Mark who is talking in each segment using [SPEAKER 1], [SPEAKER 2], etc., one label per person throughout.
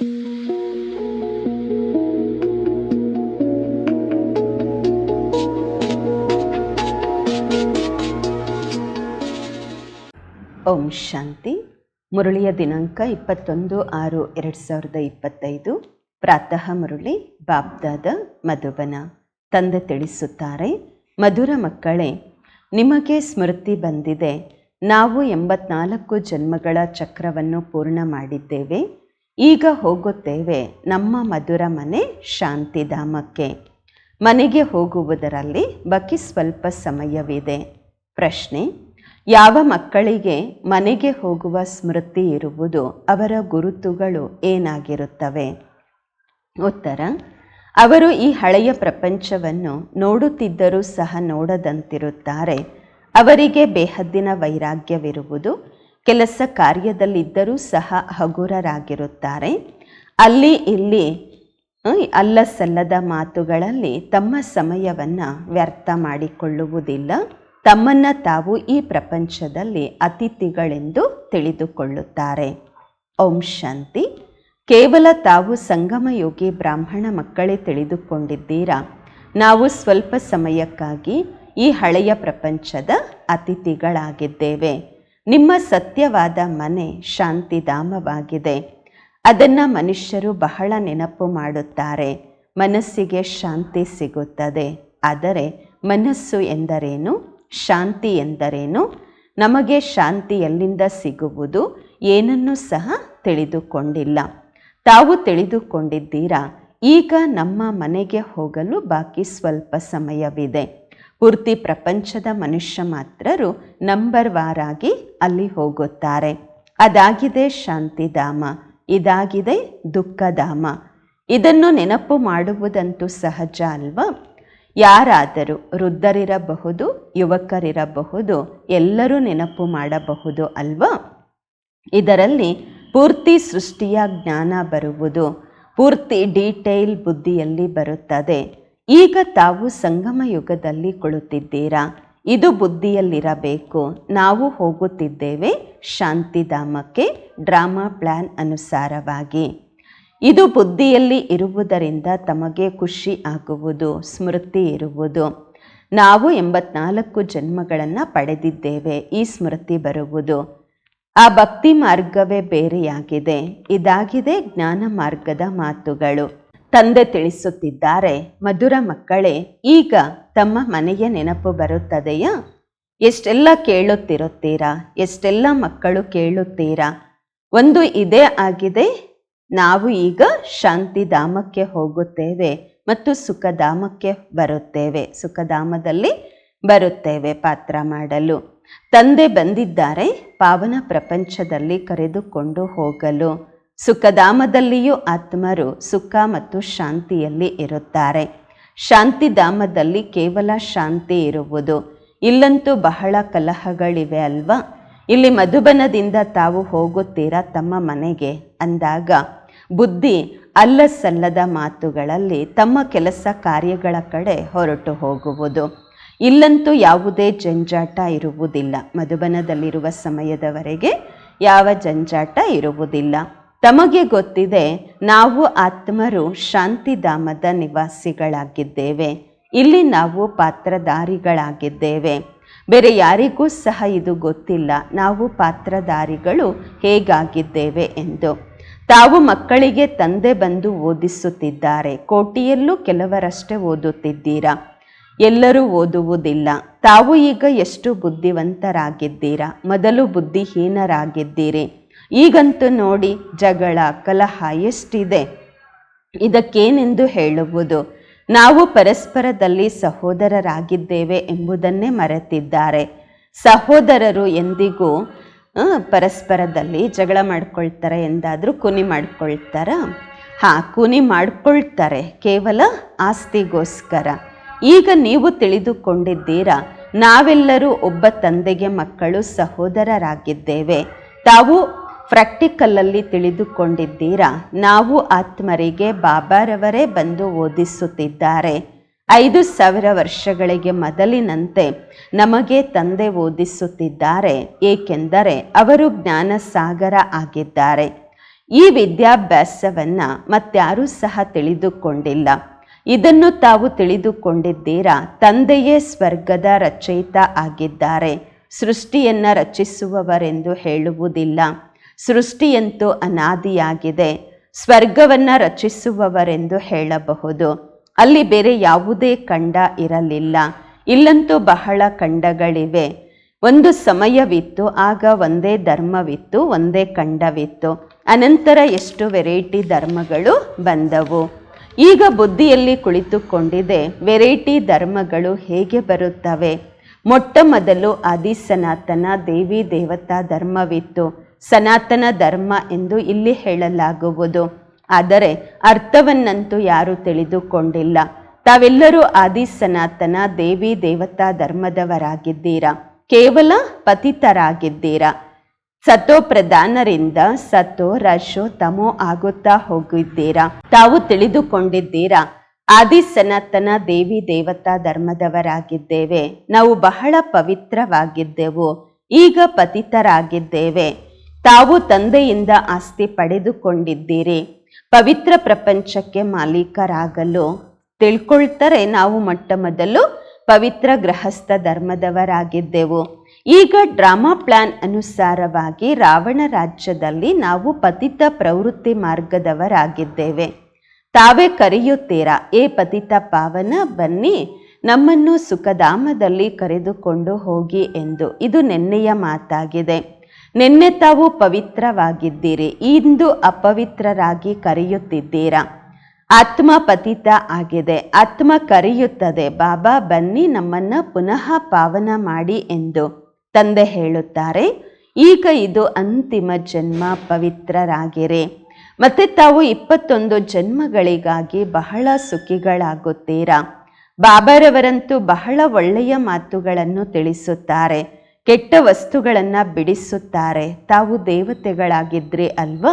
[SPEAKER 1] ಓಂ ಶಾಂತಿ. ಮುರುಳಿಯ ದಿನಾಂಕ ಇಪ್ಪತ್ತೊಂದು ಆರು ಎರಡು ಸಾವಿರದ ಇಪ್ಪತ್ತೈದು. ಪ್ರಾತಃ ಮುರಳಿ ಬಾಬ್ದಾದ ಮಧುಬನ. ತಂದೆ ತಿಳಿಸುತ್ತಾರೆ, ಮಧುರ ಮಕ್ಕಳೇ, ನಿಮಗೆ ಸ್ಮೃತಿ ಬಂದಿದೆ. ನಾವು ಎಂಬತ್ನಾಲ್ಕು ಜನ್ಮಗಳ ಚಕ್ರವನ್ನು ಪೂರ್ಣ ಮಾಡಿದ್ದೇವೆ. ಈಗ ಹೋಗುತ್ತೇವೆ ನಮ್ಮ ಮಧುರ ಮನೆ ಶಾಂತಿಧಾಮಕ್ಕೆ. ಮನೆಗೆ ಹೋಗುವುದರಲ್ಲಿ ಬಕಿ ಸ್ವಲ್ಪ ಸಮಯವಿದೆ. ಪ್ರಶ್ನೆ, ಯಾವ ಮಕ್ಕಳಿಗೆ ಮನೆಗೆ ಹೋಗುವ ಸ್ಮೃತಿ ಇರುವುದು ಅವರ ಗುರುತುಗಳು ಏನಾಗಿರುತ್ತವೆ? ಉತ್ತರ, ಅವರು ಈ ಹಳೆಯ ಪ್ರಪಂಚವನ್ನು ನೋಡುತ್ತಿದ್ದರೂ ಸಹ ನೋಡದಂತಿರುತ್ತಾರೆ. ಅವರಿಗೆ ಬೇಹದ್ದಿನ ವೈರಾಗ್ಯವಿರುವುದು ಕೆಲಸ ಕಾರ್ಯದಲ್ಲಿದ್ದರೂ ಸಹ ಹಗುರರಾಗಿರುತ್ತಾರೆ. ಅಲ್ಲಿ, ಇಲ್ಲಿ ಅಲ್ಲಸಲ್ಲದ ಅಲ್ಲ ಸಲ್ಲದ ಮಾತುಗಳಲ್ಲಿ ತಮ್ಮ ಸಮಯವನ್ನು ವ್ಯರ್ಥ ಮಾಡಿಕೊಳ್ಳುವುದಿಲ್ಲ. ತಮ್ಮನ್ನ ತಾವು ಈ ಪ್ರಪಂಚದಲ್ಲಿ ಅತಿಥಿಗಳೆಂದು ತಿಳಿದುಕೊಳ್ಳುತ್ತಾರೆ. ಓಂ ಶಾಂತಿ. ಕೇವಲ ತಾವು ಸಂಗಮಯೋಗಿ ಬ್ರಾಹ್ಮಣ ಮಕ್ಕಳೇ ತಿಳಿದುಕೊಂಡಿದ್ದೀರಾ? ನಾವು ಸ್ವಲ್ಪ ಸಮಯಕ್ಕಾಗಿ ಈ ಹಳೆಯ ಪ್ರಪಂಚದ ಅತಿಥಿಗಳಾಗಿದ್ದೇವೆ. ನಿಮ್ಮ ಸತ್ಯವಾದ ಮನೆ ಶಾಂತಿಧಾಮವಾಗಿದೆ. ಅದನ್ನು ಮನುಷ್ಯರು ಬಹಳ ನೆನಪು ಮಾಡುತ್ತಾರೆ. ಮನಸ್ಸಿಗೆ ಶಾಂತಿ ಸಿಗುತ್ತದೆ. ಆದರೆ ಮನಸ್ಸು ಎಂದರೇನು? ಶಾಂತಿ ಎಂದರೇನು? ನಮಗೆ ಶಾಂತಿ ಎಲ್ಲಿಂದ ಸಿಗುವುದು? ಏನನ್ನೂ ಸಹ ತಿಳಿದುಕೊಂಡಿಲ್ಲ. ತಾವು ತಿಳಿದುಕೊಂಡಿದ್ದೀರಾ? ಈಗ ನಮ್ಮ ಮನೆಗೆ ಹೋಗಲು ಬಾಕಿ ಸ್ವಲ್ಪ ಸಮಯವಿದೆ. ಪೂರ್ತಿ ಪ್ರಪಂಚದ ಮನುಷ್ಯ ಮಾತ್ರರು ನಂಬರ್ ವಾರಾಗಿ ಅಲ್ಲಿ ಹೋಗುತ್ತಾರೆ. ಅದಾಗಿದೆ ಶಾಂತಿಧಾಮ, ಇದಾಗಿದೆ ದುಃಖಧಾಮ. ಇದನ್ನು ನೆನಪು ಮಾಡುವುದಂತೂ ಸಹಜ ಅಲ್ವಾ? ಯಾರಾದರೂ ವೃದ್ಧರಿರಬಹುದು, ಯುವಕರಿರಬಹುದು, ಎಲ್ಲರೂ ನೆನಪು ಮಾಡಬಹುದು ಅಲ್ವಾ? ಇದರಲ್ಲಿ ಪೂರ್ತಿ ಸೃಷ್ಟಿಯ ಜ್ಞಾನ ಬರುವುದು, ಪೂರ್ತಿ ಡೀಟೇಲ್ ಬುದ್ಧಿಯಲ್ಲಿ ಬರುತ್ತದೆ. ಈಗ ತಾವು ಸಂಗಮ ಯುಗದಲ್ಲಿ ಕುಳಿತಿದ್ದೀರಾ? ಇದು ಬುದ್ಧಿಯಲ್ಲಿರಬೇಕು. ನಾವು ಹೋಗುತ್ತಿದ್ದೇವೆ ಶಾಂತಿಧಾಮಕ್ಕೆ ಡ್ರಾಮಾ ಪ್ಲ್ಯಾನ್ ಅನುಸಾರವಾಗಿ. ಇದು ಬುದ್ಧಿಯಲ್ಲಿ ಇರುವುದರಿಂದ ತಮಗೆ ಖುಷಿ ಆಗುವುದು, ಸ್ಮೃತಿ ಇರುವುದು. ನಾವು ಎಂಬತ್ನಾಲ್ಕು ಜನ್ಮಗಳನ್ನು ಪಡೆದಿದ್ದೇವೆ, ಈ ಸ್ಮೃತಿ ಬರುವುದು. ಆ ಭಕ್ತಿ ಮಾರ್ಗವೇ ಬೇರೆಯಾಗಿದೆ. ಇದಾಗಿದೆ ಜ್ಞಾನ ಮಾರ್ಗದ ಮಾತುಗಳು. ತಂದೆ ತಿಳಿಸುತ್ತಿದ್ದಾರೆ, ಮಧುರ ಮಕ್ಕಳೇ, ಈಗ ತಮ್ಮ ಮನೆಯ ನೆನಪು ಬರುತ್ತದೆಯಾ? ಎಷ್ಟೆಲ್ಲ ಕೇಳುತ್ತಿರುತ್ತೀರಾ? ಎಷ್ಟೆಲ್ಲ ಮಕ್ಕಳು ಕೇಳುತ್ತೀರಾ? ಒಂದು ಇದೇ ಆಗಿದೆ. ನಾವು ಈಗ ಶಾಂತಿಧಾಮಕ್ಕೆ ಹೋಗುತ್ತೇವೆ ಮತ್ತು ಸುಖಧಾಮಕ್ಕೆ ಬರುತ್ತೇವೆ. ಸುಖಧಾಮದಲ್ಲಿ ಬರುತ್ತೇವೆ ಪಾತ್ರ ಮಾಡಲು. ತಂದೆ ಬಂದಿದ್ದಾರೆ, ಪಾವನ ಪ್ರಪಂಚದಲ್ಲಿ ಕರೆದುಕೊಂಡು ಹೋಗಲು. ಸುಖಧಾಮದಲ್ಲಿಯೂ ಆತ್ಮರು ಸುಖ ಮತ್ತು ಶಾಂತಿಯಲ್ಲಿ ಇರುತ್ತಾರೆ. ಶಾಂತಿಧಾಮದಲ್ಲಿ ಕೇವಲ ಶಾಂತಿ ಇರುವುದು. ಇಲ್ಲಂತೂ ಬಹಳ ಕಲಹಗಳಿವೆ ಅಲ್ವಾ? ಇಲ್ಲಿ ಮಧುಬನದಿಂದ ತಾವು ಹೋಗುತ್ತೀರಾ ತಮ್ಮ ಮನೆಗೆ? ಅಂದಾಗ, ಬುದ್ಧಿ ಅಲ್ಲಸಲ್ಲದ ಮಾತುಗಳಲ್ಲಿ ತಮ್ಮ ಕೆಲಸ ಕಾರ್ಯಗಳ ಕಡೆ ಹೊರಟು ಹೋಗುವುದು. ಇಲ್ಲಂತೂ ಯಾವುದೇ ಜಂಜಾಟ ಇರುವುದಿಲ್ಲ. ಮಧುಬನದಲ್ಲಿರುವ ಸಮಯದವರೆಗೆ ಯಾವ ಜಂಜಾಟ ಇರುವುದಿಲ್ಲ. ತಮಗೆ ಗೊತ್ತಿದೆ, ನಾವು ಆತ್ಮರು ಶಾಂತಿಧಾಮದ ನಿವಾಸಿಗಳಾಗಿದ್ದೇವೆ. ಇಲ್ಲಿ ನಾವು ಪಾತ್ರಧಾರಿಗಳಾಗಿದ್ದೇವೆ. ಬೇರೆ ಯಾರಿಗೂ ಸಹ ಇದು ಗೊತ್ತಿಲ್ಲ, ನಾವು ಪಾತ್ರಧಾರಿಗಳು ಹೇಗಾಗಿದ್ದೇವೆ ಎಂದು. ತಾವು ಮಕ್ಕಳಿಗೆ ತಂದೆ ಬಂದು ಓದಿಸುತ್ತಿದ್ದಾರೆ, ಕೋಟಿಯಲ್ಲೂ ಕೆಲವರಷ್ಟೇ ಓದುತ್ತಿದ್ದೀರಾ? ಎಲ್ಲರೂ ಓದುವುದಿಲ್ಲ. ತಾವು ಈಗ ಎಷ್ಟು ಬುದ್ಧಿವಂತರಾಗಿದ್ದೀರಾ? ಮೊದಲು ಬುದ್ಧಿಹೀನರಾಗಿದ್ದೀರಿ. ಈಗಂತೂ ನೋಡಿ ಜಗಳ, ಕಲಹ ಎಷ್ಟಿದೆ. ಇದಕ್ಕೇನೆಂದು ಹೇಳುವುದು? ನಾವು ಪರಸ್ಪರದಲ್ಲಿ ಸಹೋದರರಾಗಿದ್ದೇವೆ ಎಂಬುದನ್ನೇ ಮರೆತಿದ್ದಾರೆ. ಸಹೋದರರು ಎಂದಿಗೂ ಪರಸ್ಪರದಲ್ಲಿ ಜಗಳ ಮಾಡ್ಕೊಳ್ತಾರೆ ಎಂದಾದರೂ ಕುನಿ ಮಾಡ್ಕೊಳ್ತಾರ? ಹಾಂ, ಕುನಿ ಮಾಡ್ಕೊಳ್ತಾರೆ, ಕೇವಲ ಆಸ್ತಿಗೋಸ್ಕರ. ಈಗ ನೀವು ತಿಳಿದುಕೊಂಡಿದ್ದೀರಾ, ನಾವೆಲ್ಲರೂ ಒಬ್ಬ ತಂದೆಗೆ ಮಕ್ಕಳು ಸಹೋದರರಾಗಿದ್ದೇವೆ. ತಾವು ಪ್ರಾಕ್ಟಿಕಲಲ್ಲಿ ತಿಳಿದುಕೊಂಡಿದ್ದೀರಾ? ನಾವು ಆತ್ಮರಿಗೆ ಬಾಬಾರವರೇ ಬಂದು ಓದಿಸುತ್ತಿದ್ದಾರೆ. ಐದು ಸಾವಿರ ವರ್ಷಗಳಿಗೆ ಮೊದಲಿನಂತೆ ನಮಗೆ ತಂದೆ ಓದಿಸುತ್ತಿದ್ದಾರೆ. ಏಕೆಂದರೆ ಅವರು ಜ್ಞಾನ ಸಾಗರ ಆಗಿದ್ದಾರೆ. ಈ ವಿದ್ಯಾಭ್ಯಾಸವನ್ನು ಮತ್ತಾರೂ ಸಹ ತಿಳಿದುಕೊಂಡಿಲ್ಲ. ಇದನ್ನು ತಾವು ತಿಳಿದುಕೊಂಡಿದ್ದೀರಾ? ತಂದೆಯೇ ಸ್ವರ್ಗದ ರಚಯಿತ ಆಗಿದ್ದಾರೆ. ಸೃಷ್ಟಿಯನ್ನು ರಚಿಸುವವರೆಂದು ಹೇಳುವುದಿಲ್ಲ. ಸೃಷ್ಟಿಯಂತೂ ಅನಾದಿಯಾಗಿದೆ. ಸ್ವರ್ಗವನ್ನು ರಚಿಸುವವರೆಂದು ಹೇಳಬಹುದು. ಅಲ್ಲಿ ಬೇರೆ ಯಾವುದೇ ಖಂಡ ಇರಲಿಲ್ಲ. ಇಲ್ಲಂತೂ ಬಹಳ ಖಂಡಗಳಿವೆ. ಒಂದು ಸಮಯವಿತ್ತು, ಆಗ ಒಂದೇ ಧರ್ಮವಿತ್ತು, ಒಂದೇ ಖಂಡವಿತ್ತು. ಅನಂತರ ಎಷ್ಟು ವೆರೈಟಿ ಧರ್ಮಗಳು ಬಂದವು? ಈಗ ಬುದ್ಧಿಯಲ್ಲಿ ಕುಳಿತುಕೊಂಡಿದೆ, ವೆರೈಟಿ ಧರ್ಮಗಳು ಹೇಗೆ ಬರುತ್ತವೆ? ಮೊಟ್ಟ ಮೊದಲು ಆದಿ ಸನಾತನ ದೇವಿ ದೇವತಾ ಧರ್ಮವಿತ್ತು. ಸನಾತನ ಧರ್ಮ ಎಂದು ಇಲ್ಲಿ ಹೇಳಲಾಗುವುದು. ಆದರೆ ಅರ್ಥವನ್ನಂತೂ ಯಾರೂ ತಿಳಿದುಕೊಂಡಿಲ್ಲ. ತಾವೆಲ್ಲರೂ ಆದಿ ಸನಾತನ ದೇವಿ ದೇವತಾ ಧರ್ಮದವರಾಗಿದ್ದೀರಾ? ಕೇವಲ ಪತಿತರಾಗಿದ್ದೀರಾ? ಸತೋ ಪ್ರಧಾನರಿಂದ ಸತೋ ರಶೋ ತಮೋ ಆಗುತ್ತಾ ಹೋಗಿದ್ದೀರಾ? ತಾವು ತಿಳಿದುಕೊಂಡಿದ್ದೀರಾ? ಆದಿ ಸನಾತನ ದೇವಿ ದೇವತಾ ಧರ್ಮದವರಾಗಿದ್ದೇವೆ. ನಾವು ಬಹಳ ಪವಿತ್ರವಾಗಿದ್ದೆವು. ಈಗ ಪತಿತರಾಗಿದ್ದೇವೆ. ತಾವು ತಂದೆಯಿಂದ ಆಸ್ತಿ ಪಡೆದುಕೊಂಡಿದ್ದೀರಿ. ಪವಿತ್ರ ಪ್ರಪಂಚಕ್ಕೆ ಮಾಲೀಕರಾಗಲು ತಿಳ್ಕೊಳ್ತಾರೆ ನಾವು ಮೊಟ್ಟ ಮೊದಲು ಪವಿತ್ರ ಗೃಹಸ್ಥ ಧರ್ಮದವರಾಗಿದ್ದೆವು. ಈಗ ಡ್ರಾಮಾ ಪ್ಲಾನ್ ಅನುಸಾರವಾಗಿ ರಾವಣ ರಾಜ್ಯದಲ್ಲಿ ನಾವು ಪತಿತ ಪ್ರವೃತ್ತಿ ಮಾರ್ಗದವರಾಗಿದ್ದೇವೆ. ತಾವೇ ಕರೆಯುತ್ತೀರಾ, ಏ ಪತಿತ ಪಾವನ, ಬನ್ನಿ ನಮ್ಮನ್ನು ಸುಖಧಾಮದಲ್ಲಿ ಕರೆದುಕೊಂಡು ಹೋಗಿ ಎಂದು. ಇದು ನೆನ್ನೆಯ ಮಾತಾಗಿದೆ. ನಿನ್ನೆ ತಾವು ಪವಿತ್ರವಾಗಿದ್ದೀರಿ, ಇಂದು ಅಪವಿತ್ರರಾಗಿ ಕರೆಯುತ್ತಿದ್ದೀರಾ? ಆತ್ಮ ಪತಿತ ಆಗಿದೆ, ಆತ್ಮ ಕರೆಯುತ್ತದೆ, ಬಾಬಾ ಬನ್ನಿ ನಮ್ಮನ್ನ ಪುನಃ ಪಾವನ ಮಾಡಿ ಎಂದು ತಂದೆ ಹೇಳುತ್ತಾರೆ. ಈಗ ಇದು ಅಂತಿಮ ಜನ್ಮ ಪವಿತ್ರರಾಗಿರಿ. ಮತ್ತೆ ತಾವು ಇಪ್ಪತ್ತೊಂದು ಜನ್ಮಗಳಿಗಾಗಿ ಬಹಳ ಸುಖಿಗಳಾಗುತ್ತೀರಾ? ಬಾಬಾರವರಂತೂ ಬಹಳ ಒಳ್ಳೆಯ ಮಾತುಗಳನ್ನು ತಿಳಿಸುತ್ತಾರೆ. ಕೆಟ್ಟ ವಸ್ತುಗಳನ್ನು ಬಿಡಿಸುತ್ತಾರೆ. ತಾವು ದೇವತೆಗಳಾಗಿದ್ರಿ ಅಲ್ವಾ?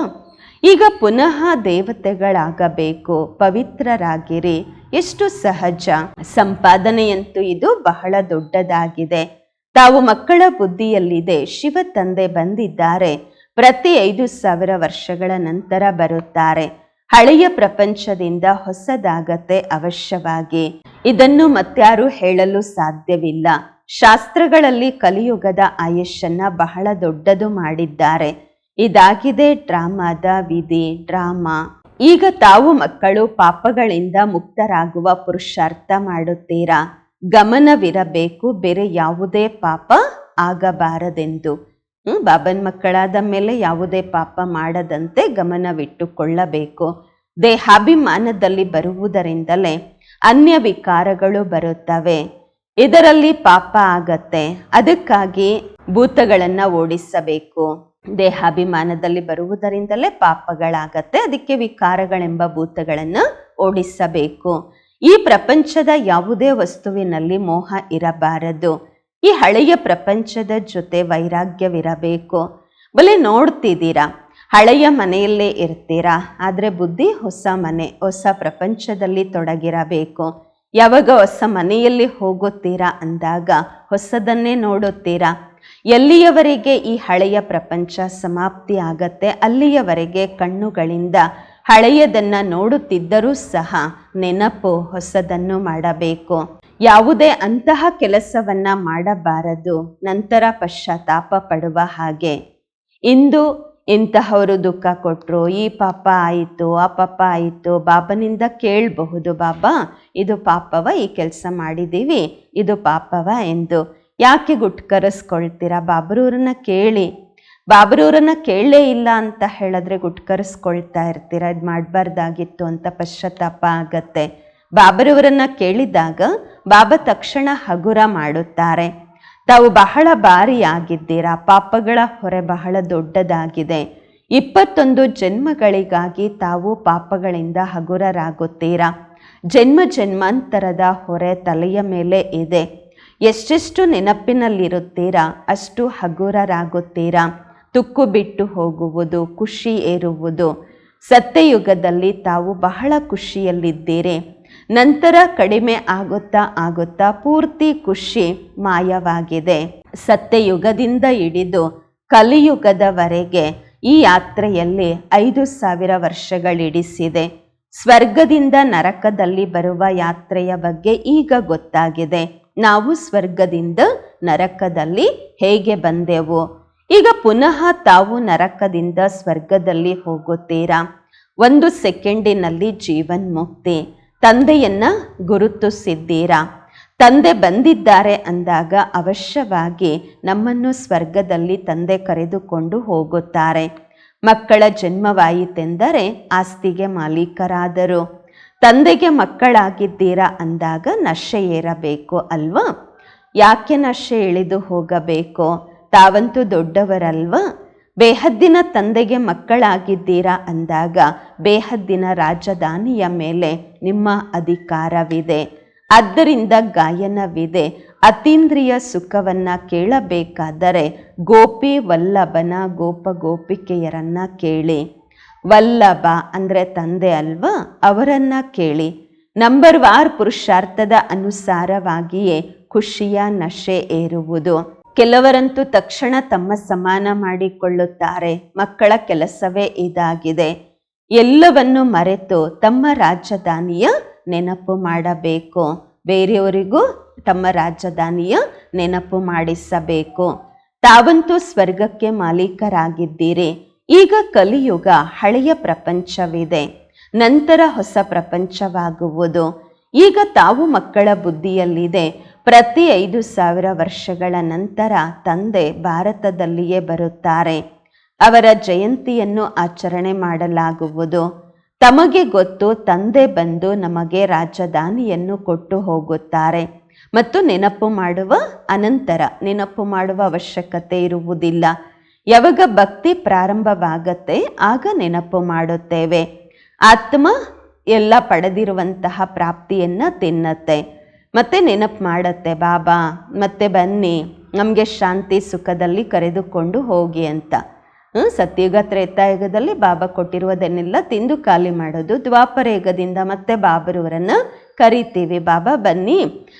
[SPEAKER 1] ಈಗ ಪುನಃ ದೇವತೆಗಳಾಗಬೇಕು, ಪವಿತ್ರರಾಗಿರಿ. ಎಷ್ಟು ಸಹಜ. ಸಂಪಾದನೆಯಂತೂ ಇದು ಬಹಳ ದೊಡ್ಡದಾಗಿದೆ. ತಾವು ಮಕ್ಕಳ ಬುದ್ಧಿಯಲ್ಲಿದೆ, ಶಿವ ತಂದೆ ಬಂದಿದ್ದಾರೆ. ಪ್ರತಿ ಐದು ಸಾವಿರ ವರ್ಷಗಳ ನಂತರ ಬರುತ್ತಾರೆ. ಹಳೆಯ ಪ್ರಪಂಚದಿಂದ ಹೊಸದಾಗತ್ತೆ ಅವಶ್ಯವಾಗಿ. ಇದನ್ನು ಮತ್ಯಾರು ಹೇಳಲು ಸಾಧ್ಯವಿಲ್ಲ. ಶಾಸ್ತ್ರಗಳಲ್ಲಿ ಕಲಿಯುಗದ ಆಯುಷನ್ನ ಬಹಳ ದೊಡ್ಡದು ಮಾಡಿದ್ದಾರೆ. ಇದಾಗಿದೆ ಡ್ರಾಮಾದ ವಿಧಿ, ಡ್ರಾಮಾ. ಈಗ ತಾವು ಮಕ್ಕಳು ಪಾಪಗಳಿಂದ ಮುಕ್ತರಾಗುವ ಪುರುಷಾರ್ಥ ಮಾಡುತ್ತೀರಾ? ಗಮನವಿರಬೇಕು, ಬೇರೆ ಯಾವುದೇ ಪಾಪ ಆಗಬಾರದೆಂದು. ಬಾಬನ್ ಮಕ್ಕಳಾದ ಮೇಲೆ ಯಾವುದೇ ಪಾಪ ಮಾಡದಂತೆ ಗಮನವಿಟ್ಟುಕೊಳ್ಳಬೇಕು. ದೇಹಾಭಿಮಾನದಲ್ಲಿ ಬರುವುದರಿಂದಲೇ ಅನ್ಯ ವಿಕಾರಗಳು ಬರುತ್ತವೆ. ಇದರಲ್ಲಿ ಪಾಪ ಆಗತ್ತೆ. ಅದಕ್ಕಾಗಿ ಭೂತಗಳನ್ನು ಓಡಿಸಬೇಕು. ದೇಹಾಭಿಮಾನದಲ್ಲಿ ಬರುವುದರಿಂದಲೇ ಪಾಪಗಳಾಗತ್ತೆ. ಅದಕ್ಕೆ ವಿಕಾರಗಳೆಂಬ ಭೂತಗಳನ್ನು ಓಡಿಸಬೇಕು. ಈ ಪ್ರಪಂಚದ ಯಾವುದೇ ವಸ್ತುವಿನಲ್ಲಿ ಮೋಹ ಇರಬಾರದು. ಈ ಹಳೆಯ ಪ್ರಪಂಚದ ಜೊತೆ ವೈರಾಗ್ಯವಿರಬೇಕು. ಬಲೆ ನೋಡ್ತಿದ್ದೀರಾ? ಹಳೆಯ ಮನೆಯಲ್ಲೇ ಇರ್ತೀರಾ? ಆದರೆ ಬುದ್ಧಿ ಹೊಸ ಮನೆ, ಹೊಸ ಪ್ರಪಂಚದಲ್ಲಿ ತೊಡಗಿರಬೇಕು. ಯಾವಾಗ ಹೊಸ ಮನೆಯಲ್ಲಿ ಹೋಗುತ್ತೀರಾ ಅಂದಾಗ ಹೊಸದನ್ನೇ ನೋಡುತ್ತೀರಾ? ಎಲ್ಲಿಯವರೆಗೆ ಈ ಹಳೆಯ ಪ್ರಪಂಚ ಸಮಾಪ್ತಿ ಆಗತ್ತೆ? ಅಲ್ಲಿಯವರೆಗೆ ಕಣ್ಣುಗಳಿಂದ ಹಳೆಯದನ್ನ ನೋಡುತ್ತಿದ್ದರೂ ಸಹ ನೆನಪು ಹೊಸದನ್ನು ಮಾಡಬೇಕು. ಯಾವುದೇ ಅಂತಹ ಕೆಲಸವನ್ನ ಮಾಡಬಾರದು. ನಂತರ ಪಶ್ಚಾತ್ತಾಪ ಪಡುವ ಹಾಗೆ. ಇಂದು ಇಂತಹವರು ದುಃಖ ಕೊಟ್ಟರು ಈ ಪಾಪ ಆಯಿತು, ಆ ಪಾಪ ಆಯಿತು, ಬಾಬನಿಂದ ಕೇಳಬಹುದು, ಬಾಬಾ, ಇದು ಪಾಪವ, ಈ ಕೆಲಸ ಮಾಡಿದ್ದೀವಿ, ಇದು ಪಾಪವ ಎಂದು. ಯಾಕೆ ಗುಟ್ಕರಿಸ್ಕೊಳ್ತೀರಾ? ಬಾಬರೂರನ್ನ ಕೇಳಿ. ಬಾಬರೂರನ್ನ ಕೇಳಲೇ ಇಲ್ಲ ಅಂತ ಹೇಳಿದ್ರೆ ಗುಟ್ಕರಿಸ್ಕೊಳ್ತಾ ಇರ್ತೀರ? ಇದು ಮಾಡಬಾರ್ದಾಗಿತ್ತು ಅಂತ ಪಶ್ಚಾತ್ತಾಪ ಆಗತ್ತೆ. ಬಾಬರವರನ್ನ ಕೇಳಿದಾಗ, ಬಾಬಾ ತಕ್ಷಣ ಹಗುರ ಮಾಡುತ್ತಾರೆ. ತಾವು ಬಹಳ ಭಾರಿಯಾಗಿದ್ದೀರಾ? ಪಾಪಗಳ ಹೊರೆ ಬಹಳ ದೊಡ್ಡದಾಗಿದೆ. ಇಪ್ಪತ್ತೊಂದು ಜನ್ಮಗಳಿಗಾಗಿ ತಾವು ಪಾಪಗಳಿಂದ ಹಗುರರಾಗುತ್ತೀರಾ? ಜನ್ಮ ಜನ್ಮಾಂತರದ ಹೊರೆ ತಲೆಯ ಮೇಲೆ ಇದೆ. ಎಷ್ಟೆಷ್ಟು ನೆನಪಿನಲ್ಲಿರುತ್ತೀರಾ? ಅಷ್ಟು ಹಗುರರಾಗುತ್ತೀರಾ? ತುಕ್ಕು ಬಿಟ್ಟು ಹೋಗುವುದು, ಖುಷಿ ಏರುವುದು. ಸತ್ಯಯುಗದಲ್ಲಿ ತಾವು ಬಹಳ ಖುಷಿಯಲ್ಲಿದ್ದೀರಿ. ನಂತರ ಕಡಿಮೆ ಆಗುತ್ತಾ ಆಗುತ್ತಾ ಪೂರ್ತಿ ಖುಷಿ ಮಾಯವಾಗಿದೆ. ಸತ್ಯಯುಗದಿಂದ ಹಿಡಿದು ಕಲಿಯುಗದವರೆಗೆ ಈ ಯಾತ್ರೆಯಲ್ಲಿ ಐದು ಸಾವಿರ ವರ್ಷಗಳಿಡಿಸಿದೆ. ಸ್ವರ್ಗದಿಂದ ನರಕದಲ್ಲಿ ಬರುವ ಯಾತ್ರೆಯ ಬಗ್ಗೆ ಈಗ ಗೊತ್ತಾಗಿದೆ. ನಾವು ಸ್ವರ್ಗದಿಂದ ನರಕದಲ್ಲಿ ಹೇಗೆ ಬಂದೆವು? ಈಗ ಪುನಃ ತಾವು ನರಕದಿಂದ ಸ್ವರ್ಗದಲ್ಲಿ ಹೋಗುತ್ತೀರಾ? ಒಂದು ಸೆಕೆಂಡಿನಲ್ಲಿ ಜೀವನ್ ಮುಕ್ತಿ ತಂದೆಯನ್ನ ಗುರುತಿಸಿದ್ದೀರಾ? ತಂದೆ ಬಂದಿದ್ದಾರೆ ಅಂದಾಗ ಅವಶ್ಯವಾಗಿ ನಮ್ಮನ್ನು ಸ್ವರ್ಗದಲ್ಲಿ ತಂದೆ ಕರೆದುಕೊಂಡು ಹೋಗುತ್ತಾರೆ. ಮಕ್ಕಳ ಜನ್ಮವಾಯಿತೆಂದರೆ ಆಸ್ತಿಗೆ ಮಾಲೀಕರಾದರು. ತಂದೆಗೆ ಮಕ್ಕಳಾಗಿದ್ದೀರಾ ಅಂದಾಗ ನಶೆ ಏರಬೇಕು ಅಲ್ವಾ? ಯಾಕೆ ನಶೆ ಇಳಿದು ಹೋಗಬೇಕು? ತಾವಂತೂ ದೊಡ್ಡವರಲ್ವಾ? ಬೇಹದ್ದಿನ ತಂದೆಗೆ ಮಕ್ಕಳಾಗಿದ್ದೀರಾ ಅಂದಾಗ ಬೇಹದ್ದಿನ ರಾಜಧಾನಿಯ ಮೇಲೆ ನಿಮ್ಮ ಅಧಿಕಾರವಿದೆ. ಆದ್ದರಿಂದ ಗಾಯನವಿದೆ. ಅತೀಂದ್ರಿಯ ಸುಖವನ್ನು ಕೇಳಬೇಕಾದರೆ ಗೋಪಿ ವಲ್ಲಭನ ಗೋಪ ಗೋಪಿಕೆಯರನ್ನು ಕೇಳಿ. ವಲ್ಲಭ ಅಂದರೆ ತಂದೆ ಅಲ್ವಾ? ಅವರನ್ನು ಕೇಳಿ. ನಂಬರ್ ವಾರ್ ಪುರುಷಾರ್ಥದ ಅನುಸಾರವಾಗಿಯೇ ಖುಷಿಯ ನಶೆ ಏರುವುದು. ಕೆಲವರಂತೂ ತಕ್ಷಣ ತಮ್ಮ ಸಮಾನ ಮಾಡಿಕೊಳ್ಳುತ್ತಾರೆ. ಮಕ್ಕಳ ಕೆಲಸವೇ ಇದಾಗಿದೆ. ಎಲ್ಲವನ್ನು ಮರೆತು ತಮ್ಮ ರಾಜಧಾನಿಯ ನೆನಪು ಮಾಡಬೇಕು. ಬೇರೆಯವರಿಗೂ ತಮ್ಮ ರಾಜಧಾನಿಯ ನೆನಪು ಮಾಡಿಸಬೇಕು. ತಾವಂತೂ ಸ್ವರ್ಗಕ್ಕೆ ಮಾಲೀಕರಾಗಿದ್ದೀರಿ. ಈಗ ಕಲಿಯುಗ ಹಳೆಯ ಪ್ರಪಂಚವಿದೆ. ನಂತರ ಹೊಸ ಪ್ರಪಂಚವಾಗುವುದು. ಈಗ ತಾವು ಮಕ್ಕಳ ಬುದ್ಧಿಯಲ್ಲಿದೆ. ಪ್ರತಿ ಐದು ಸಾವಿರ ವರ್ಷಗಳ ನಂತರ ತಂದೆ ಭಾರತದಲ್ಲಿಯೇ ಬರುತ್ತಾರೆ. ಅವರ ಜಯಂತಿಯನ್ನು ಆಚರಣೆ ಮಾಡಲಾಗುವುದು. ತಮಗೆ ಗೊತ್ತು ತಂದೆ ಬಂದು ನಮಗೆ ರಾಜಧಾನಿಯನ್ನು ಕೊಟ್ಟು ಹೋಗುತ್ತಾರೆ. ಮತ್ತು ನೆನಪು ಮಾಡುವ ಅನಂತರ ನೆನಪು ಮಾಡುವ ಅವಶ್ಯಕತೆ ಇರುವುದಿಲ್ಲ. ಯಾವಾಗ ಭಕ್ತಿ ಪ್ರಾರಂಭವಾಗತ್ತೆ, ಆಗ ನೆನಪು ಮಾಡುತ್ತೇವೆ. ಆತ್ಮ ಎಲ್ಲ ಪಡೆದಿರುವಂತಹ ಪ್ರಾಪ್ತಿಯನ್ನು ತಿನ್ನತ್ತೆ. ಮತ್ತೆ ನೆನಪು ಮಾಡತ್ತೆ, ಬಾಬಾ, ಮತ್ತೆ ಬನ್ನಿ, ನಮಗೆ ಶಾಂತಿ ಸುಖದಲ್ಲಿ ಕರೆದುಕೊಂಡು ಹೋಗಿ ಅಂತ. ಸತ್ಯುಗ ತ್ರೇತಾಯುಗದಲ್ಲಿ ಬಾಬಾ ಕೊಟ್ಟಿರುವುದನ್ನೆಲ್ಲ ತಿಂದು ಖಾಲಿ ಮಾಡೋದು ದ್ವಾಪರಯುಗದಿಂದ ಮತ್ತೆ ಬಾಬರವರನ್ನು ಕರಿತೀವಿ. ಬಾಬಾ, ಬನ್ನಿ,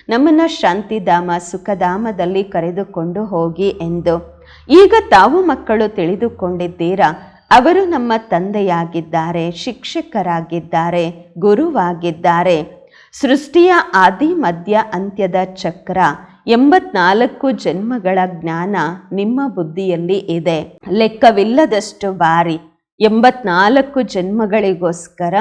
[SPEAKER 1] ನಮ್ಮನ್ನು ಶಾಂತಿಧಾಮ, ಸುಖಧಾಮದಲ್ಲಿ ಕರೆದುಕೊಂಡು ಹೋಗಿ ಎಂದು. ಈಗ ತಾವು ಮಕ್ಕಳು ತಿಳಿದುಕೊಂಡಿದ್ದೀರಾ? ಅವರು ನಮ್ಮ ತಂದೆಯಾಗಿದ್ದಾರೆ, ಶಿಕ್ಷಕರಾಗಿದ್ದಾರೆ, ಗುರುವಾಗಿದ್ದಾರೆ. ಸೃಷ್ಟಿಯ ಆದಿ, ಮಧ್ಯ, ಅಂತ್ಯದ ಚಕ್ರ, ಎಂಬತ್ನಾಲ್ಕು ಜನ್ಮಗಳ ಜ್ಞಾನ ನಿಮ್ಮ ಬುದ್ಧಿಯಲ್ಲಿ ಇದೆ. ಲೆಕ್ಕವಿಲ್ಲದಷ್ಟು ಬಾರಿ ಎಂಬತ್ನಾಲ್ಕು ಜನ್ಮಗಳಿಗೋಸ್ಕರ